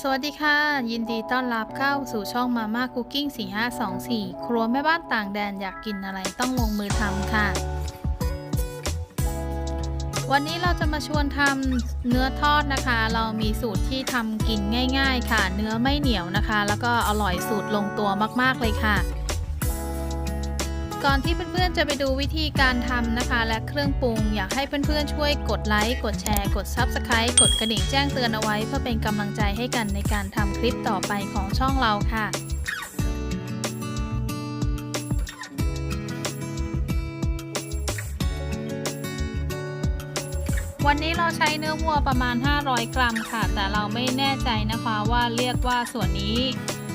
สวัสดีค่ะ ยินดีต้อนรับเข้าสู่ช่องมาม่าคุกกิ้ง4524 ครัวแม่บ้านต่างแดนอยากกินอะไรต้องลงมือทำค่ะ วันนี้เราจะมาชวนทำเนื้อทอดนะคะ เรามีสูตรที่ทำกินง่าย ๆ ค่ะ เนื้อไม่เหนียวนะคะ แล้วก็อร่อยสูตรลงตัวมากๆเลยค่ะ ก่อนที่เพื่อนๆจะไปดูวิธีการทำนะคะ และเครื่องปรุง อยากให้เพื่อนๆช่วยกดไลค์กดแชร์ กด Subscribe กดกระดิ่งแจ้งเตือนเอาไว้ เพื่อเป็นกำลังใจให้กันในการทำคลิปต่อไปของช่องเราค่ะวันนี้เราใช้เนื้อวัวประมาณ 500 กรัมค่ะ แต่เราไม่แน่ใจนะคะว่าเรียกว่าส่วนนี้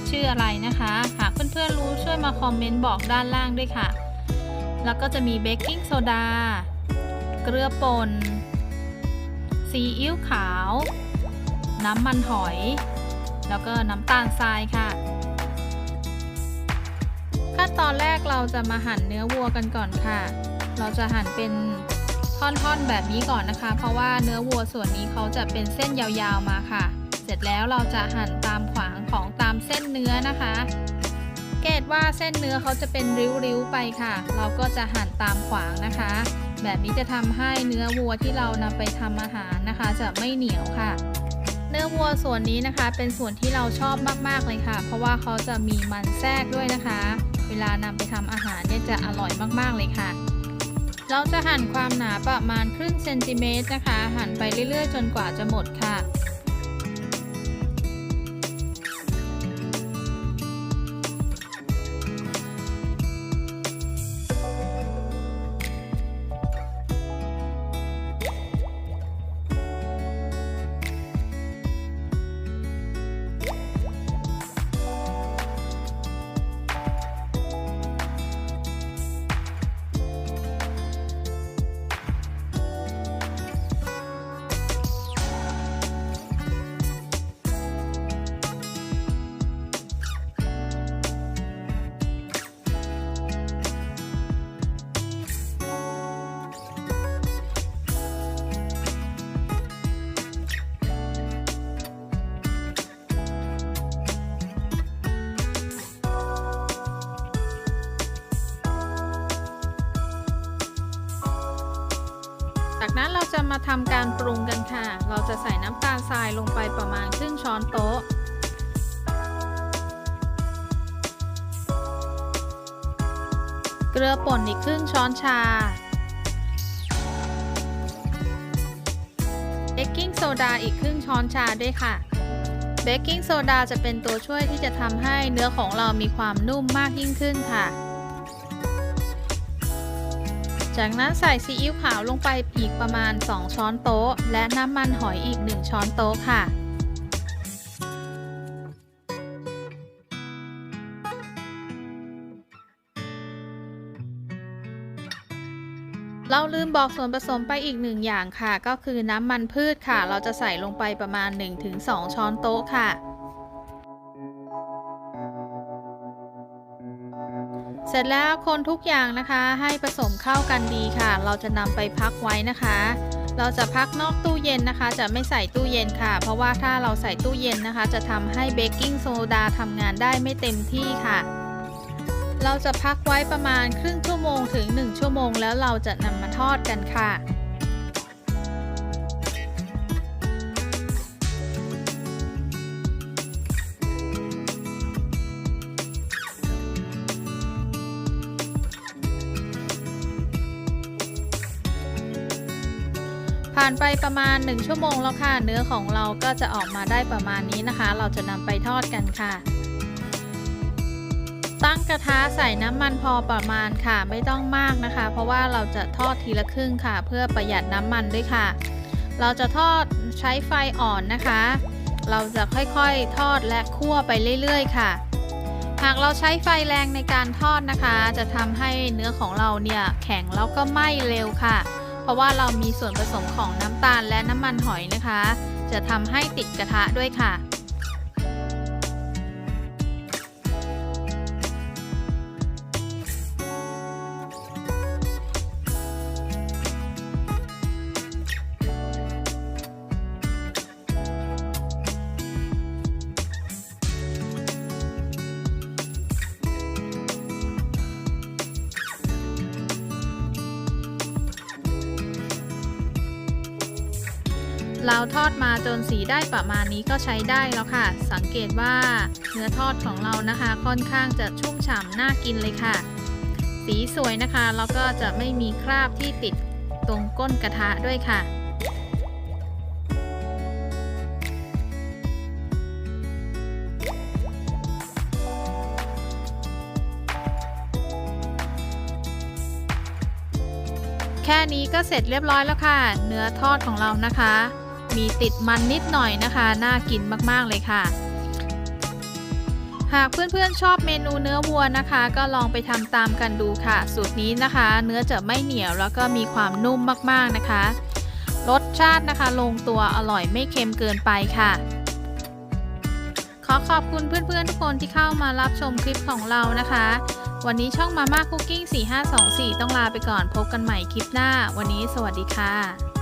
ชื่ออะไรนะคะ หากเพื่อนๆรู้ช่วยมาคอมเมนต์บอกด้านล่างด้วยค่ะ แล้วก็จะมีเบกกิ้งโซดา เกลือป่น ซีอิ๊วขาว น้ำมันหอย แล้วก็น้ำตาลทรายค่ะ ขั้นตอนแรกเราจะมาหั่นเนื้อวัวกันก่อนค่ะ เราจะหั่นเป็นท่อนๆแบบนี้ก่อนนะคะ เพราะว่าเนื้อวัวส่วนนี้เขาจะเป็นเส้นยาวๆมาค่ะ เสร็จแล้วเราจะหั่นตามขวางของตา เส้นเนื้อนะคะ เกตว่าเส้นเนื้อเขาจะเป็นริ้วๆไปค่ะ เราก็จะหั่นตามขวางนะคะ แบบนี้จะทำให้เนื้อวัวที่เรานำไปทำอาหารนะคะ จะไม่เหนียวค่ะ เนื้อวัวส่วนนี้นะคะ เป็นส่วนที่เราชอบมากๆเลยค่ะ เพราะว่าเขาจะมีมันแทรกด้วยนะคะ เวลานำไปทำอาหารเนี่ยจะอร่อยมากๆเลยค่ะเราจะหั่นความหนาประมาณครึ่งเซนติเมตรนะคะ หั่นไปเรื่อยๆ จนกว่าจะหมดค่ะ จากนั้นเราจะมาทำการปรุงกันค่ะ เราจะใส่น้ำตาลทรายลงไปประมาณครึ่งช้อนโต๊ะ เกลือป่นอีกครึ่งช้อนชา เบกกิ้งโซดาอีกครึ่งช้อนชาด้วยค่ะ เบกกิ้งโซดาจะเป็นตัวช่วยที่จะทำให้เนื้อของเรามีความนุ่มมากยิ่งขึ้นค่ะ จากนั้นใส่ซีอิ๊วขาวลงไปอีกประมาณ 2 ช้อนโต๊ะ และน้ำมันหอยอีก 1 ช้อนโต๊ะค่ะเราลืมบอกส่วนผสมไปอีกหนึ่งอย่างค่ะ ก็คือน้ำมันพืชค่ะ เราจะใส่ลงไปประมาณ 1-2 ช้อนโต๊ะค่ะ เสร็จแล้วคนทุกอย่างนะคะให้ผสมเข้ากันดีค่ะ เราจะนำไปพักไว้นะคะ เราจะพักนอกตู้เย็นนะคะ จะไม่ใส่ตู้เย็นค่ะ เพราะว่าถ้าเราใส่ตู้เย็นนะคะ จะทำให้เบกกิ้งโซดาทำงานได้ไม่เต็มที่ค่ะ เราจะพักไว้ประมาณครึ่งชั่วโมงถึง 1 ชั่วโมง แล้วเราจะนำมาทอดกันค่ะ ผ่านไปประมาณ 1 ชั่วโมงแล้วค่ะ เนื้อของเราก็จะออกมาได้ประมาณนี้นะคะ เราจะนำไปทอดกันค่ะ ตั้งกระทะใส่น้ำมันพอประมาณค่ะ ไม่ต้องมากนะคะ เพราะว่าเราจะทอดทีละครึ่งค่ะ เพื่อประหยัดน้ำมันด้วยค่ะ เราจะทอดใช้ไฟอ่อนนะคะ เราจะค่อยๆทอดและคั่วไปเรื่อยๆ ค่ะหากเราใช้ไฟแรงในการทอดนะคะ จะทำให้เนื้อของเราเนี่ยแข็งแล้วก็ไหม้เร็วค่ะ ราะว่าเรามีส่วนผสมของน้ำตาลและน้ำมันหอยนะคะ จะทำให้ติดกระทะด้วยค่ะ เราทอดมาจนสีได้ประมาณนี้ก็ใช้ได้แล้วค่ะ สังเกตว่าเนื้อทอดของเรานะคะค่อนข้างจะชุ่มฉ่ำน่ากินเลยค่ะ สีสวยนะคะแล้วก็จะไม่มีคราบที่ติดตรงก้นกระทะด้วยค่ะแค่นี้ก็เสร็จเรียบร้อยแล้วค่ะ เนื้อทอดของเรานะคะ มีติดมันนิดหน่อยนะคะ น่ากินมากๆเลยค่ะ หากเพื่อนๆชอบเมนูเนื้อวัวนะคะ ก็ลองไปทำตามกันดูค่ะ สูตรนี้นะคะ เนื้อจะไม่เหนียวแล้วก็มีความนุ่มมากๆนะคะ รสชาตินะคะ ลงตัวอร่อยไม่เค็มเกินไปค่ะขอขอบคุณเพื่อนๆ ทุกคนที่เข้ามารับชมคลิปของเรานะคะ วันนี้ช่องมาม่าคุกกิ้ง 4524 ต้องลาไปก่อนพบกันใหม่คลิปหน้า วันนี้สวัสดีค่ะ